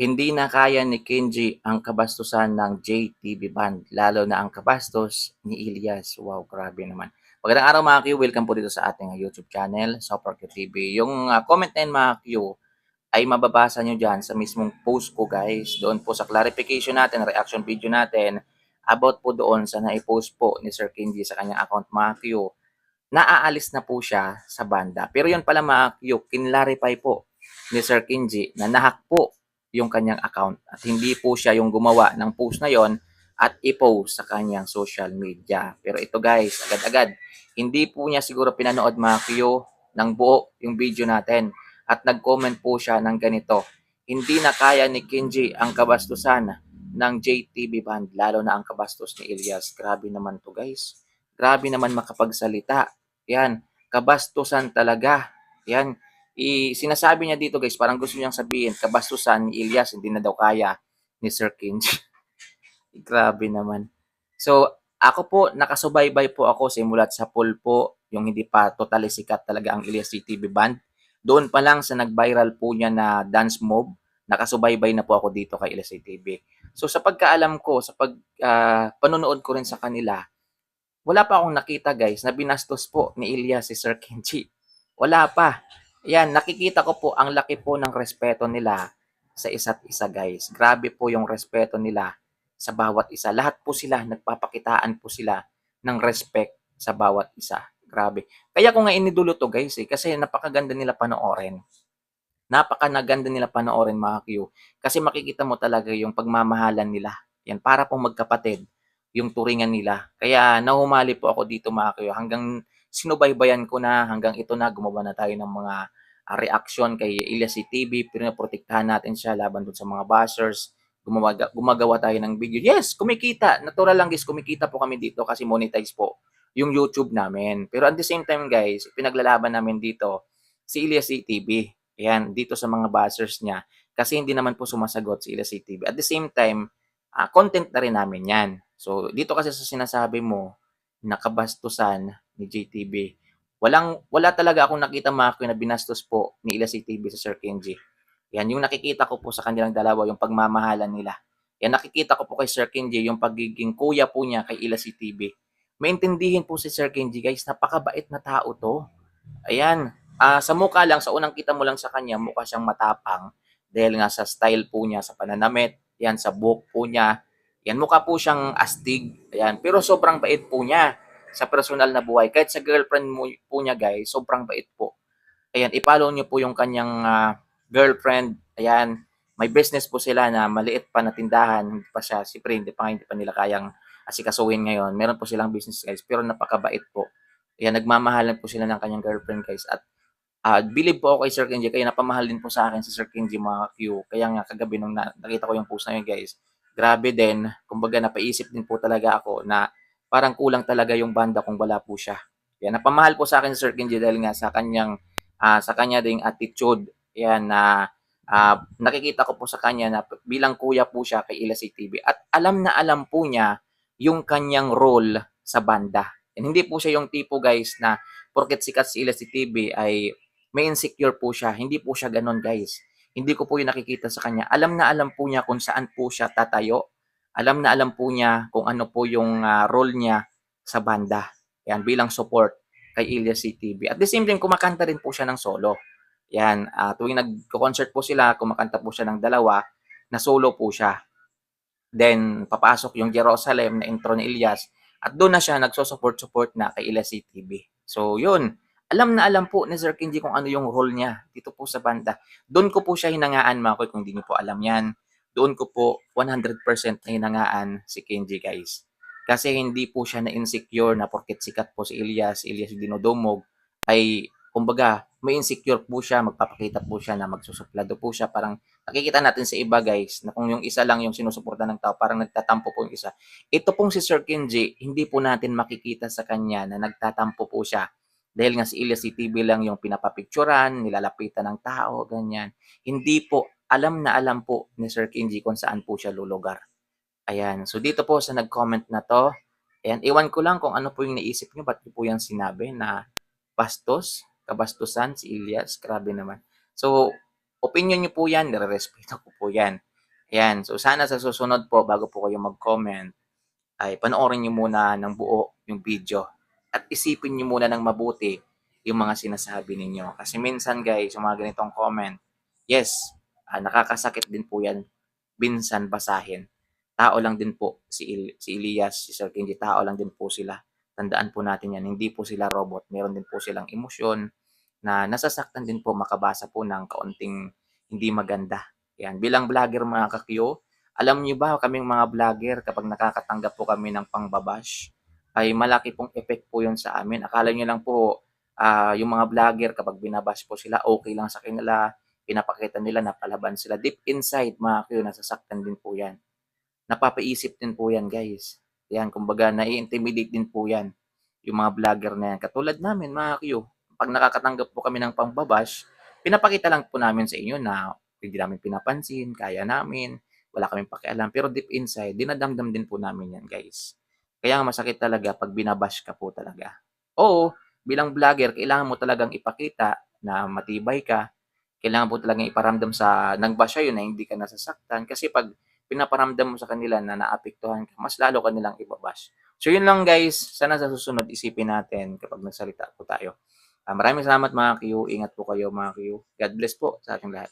Hindi na kaya ni Kenji ang kabastusan ng JTV Band, lalo na ang kabastos ni Ilyas. Wow, grabe naman. Magandang araw mga Q, welcome po dito sa ating YouTube channel, Super Q TV. Yung ah, comment na yun mga Q, ay mababasa nyo dyan sa mismong post ko guys. Doon po sa clarification natin, reaction video natin, about po doon sa naipost po ni Sir Kenji sa kanyang account mga Q, naaalis na po siya sa banda. Pero yun pala mga Q, kinlarify po ni Sir Kenji na nahak po yung kanyang account at hindi po siya yung gumawa ng post na yon at i-post sa kanyang social media. Pero ito guys, agad-agad, hindi po niya siguro pinanood mga Q ng buo yung video natin at nag-comment po siya ng ganito. Hindi na kaya ni Kenji ang kabastusan ng JTV band, lalo na ang kabastos ni Elias. Grabe naman to guys. Grabe naman makapagsalita. Yan, kabastusan talaga. Yan, i sinasabi niya dito guys, parang gusto niyang sabihin, kabastusan ni Elias, hindi na daw kaya ni Sir Kenji. Grabe naman. So, ako po, nakasubaybay po ako simulat sa pool po, yung hindi pa totally sikat talaga ang Elias CTV band. Doon pa lang sa nag-viral po niya na dance move, nakasubaybay na po ako dito kay Elias CTV. So, sa pagkaalam ko, sa pag ah, panonood ko rin sa kanila, wala pa akong nakita guys na binastos po ni Elias si Sir Kenji. Wala pa. Yan, nakikita ko po ang laki po ng respeto nila sa isa't isa guys. Grabe po yung respeto nila sa bawat isa. Lahat po sila, nagpapakitaan po sila ng respect sa bawat isa. Grabe. Kaya ko nga inidulo to guys eh, kasi napakaganda nila panoorin. Napakanaganda nila panoorin mga Q. Kasi makikita mo talaga yung pagmamahalan nila. Yan, para pong magkapatid yung turingan nila. Kaya nahumali po ako dito mga Q. Hanggang sinubaybayan ko na, hanggang ito na, gumawa na tayo ng mga uh, reaction kay Elias TV. Pero naprotektahan natin siya laban dun sa mga bashers. Gumawa, gumagawa tayo ng video. Yes, kumikita. Natural lang guys, kumikita po kami dito kasi monetize po yung YouTube namin. Pero at the same time guys, pinaglalaban namin dito si Elias TV. Ayan, dito sa mga bashers niya. Kasi hindi naman po sumasagot si Elias TV. At the same time, uh, content na rin namin yan. So, dito kasi sa sinasabi mo, nakabastusan ni JTB. Walang, wala talaga akong nakita mga na binastos po ni Elias TV sa Sir Kenji. Yan, yung nakikita ko po sa kanilang dalawa, yung pagmamahalan nila. Yan, nakikita ko po kay Sir Kenji, yung pagiging kuya po niya kay Elias TV. Maintindihin po si Sir Kenji, guys, napakabait na tao to. Ayan, uh, sa mukha lang, sa unang kita mo lang sa kanya, mukha siyang matapang dahil nga sa style po niya, sa pananamit, yan, sa book po niya, yan, mukha po siyang astig, ayan, pero sobrang bait po niya sa personal na buhay. Kahit sa girlfriend mo, po niya, guys, sobrang bait po. Ayan, ipollow niyo po yung kanyang uh, girlfriend, ayan, may business po sila na maliit pa na tindahan, hindi pa siya, si hindi pa, hindi pa nila kayang asikasuhin ngayon. Meron po silang business guys, pero napakabait po. Ayan, nagmamahalan po sila ng kanyang girlfriend guys. At Uh, believe po ako kay Sir Kenji, kaya napamahal din po sa akin si Sir Kenji mga Q. Kaya nga kagabi nung nakita ko yung post na yun guys, grabe din, kumbaga napaisip din po talaga ako na parang kulang talaga yung banda kung wala po siya. Kaya napamahal po sa akin si Sir Kenji dahil nga sa kanyang, uh, sa kanya ding attitude, yan na uh, nakikita ko po sa kanya na bilang kuya po siya kay Ila TV at alam na alam po niya yung kanyang role sa banda. And hindi po siya yung tipo guys na porket sikat si Ila TV ay may insecure po siya. Hindi po siya ganun, guys. Hindi ko po yung nakikita sa kanya. Alam na alam po niya kung saan po siya tatayo. Alam na alam po niya kung ano po yung uh, role niya sa banda. Yan, bilang support kay Elias CTV. At the same time, kumakanta rin po siya ng solo. Yan, uh, tuwing nag-concert po sila, kumakanta po siya ng dalawa, na solo po siya. Then, papasok yung Jerusalem na intro ni Elias, at doon na siya nagso-support-support na kay Elias CTV. So, yun alam na alam po ni Sir Kenji kung ano yung role niya dito po sa banda. Doon ko po siya hinangaan mga koy kung hindi niyo po alam yan. Doon ko po 100% na hinangaan si Kenji guys. Kasi hindi po siya na insecure na porket sikat po si Elias, Elias dinodomog, ay kumbaga may insecure po siya, magpapakita po siya na magsusuplado po siya. Parang nakikita natin sa iba guys, na kung yung isa lang yung sinusuporta ng tao, parang nagtatampo po yung isa. Ito pong si Sir Kenji, hindi po natin makikita sa kanya na nagtatampo po siya dahil nga si Elias TV lang yung pinapapicturan, nilalapitan ng tao, ganyan. Hindi po, alam na alam po ni Sir Kenji kung saan po siya lulugar. Ayan. So dito po sa nag-comment na to, ayan, iwan ko lang kung ano po yung naisip nyo, ba't po yung sinabi na bastos, kabastusan si Elias, grabe naman. So, opinion nyo po yan, nire-respeto ko po yan. Ayan, so sana sa susunod po bago po kayo mag-comment ay panoorin niyo muna ng buo yung video at isipin niyo muna ng mabuti yung mga sinasabi ninyo. Kasi minsan guys, yung mga ganitong comment, yes, ah, nakakasakit din po yan. Minsan basahin. Tao lang din po si, Il- si Elias, si Sir Kenji, tao lang din po sila. Tandaan po natin yan, hindi po sila robot. Meron din po silang emosyon na nasasaktan din po makabasa po ng kaunting hindi maganda. Yan. Bilang vlogger mga kakyo, alam niyo ba kaming mga vlogger kapag nakakatanggap po kami ng pangbabash, ay malaki pong effect po yun sa amin. Akala niyo lang po, ah, yung mga vlogger kapag binabash po sila, okay lang sa kanila, pinapakita nila na palaban sila. Deep inside mga kakyo, nasasaktan din po yan. Napapaisip din po yan guys. Yan, kumbaga nai-intimidate din po yan. Yung mga vlogger na yan. Katulad namin mga kakyo, pag nakakatanggap po kami ng pangbabash, pinapakita lang po namin sa inyo na hindi namin pinapansin, kaya namin, wala kaming pakialam. Pero deep inside, dinadamdam din po namin yan, guys. Kaya masakit talaga pag binabash ka po talaga. Oo, bilang vlogger, kailangan mo talagang ipakita na matibay ka. Kailangan po talagang iparamdam sa nagbash sa'yo na hindi ka nasasaktan. Kasi pag pinaparamdam mo sa kanila na naapektuhan ka, mas lalo ka nilang ibabash. So yun lang guys, sana sa susunod isipin natin kapag nagsalita po tayo. Ah, maraming salamat mga Q. Ingat po kayo mga Q. God bless po sa ating lahat.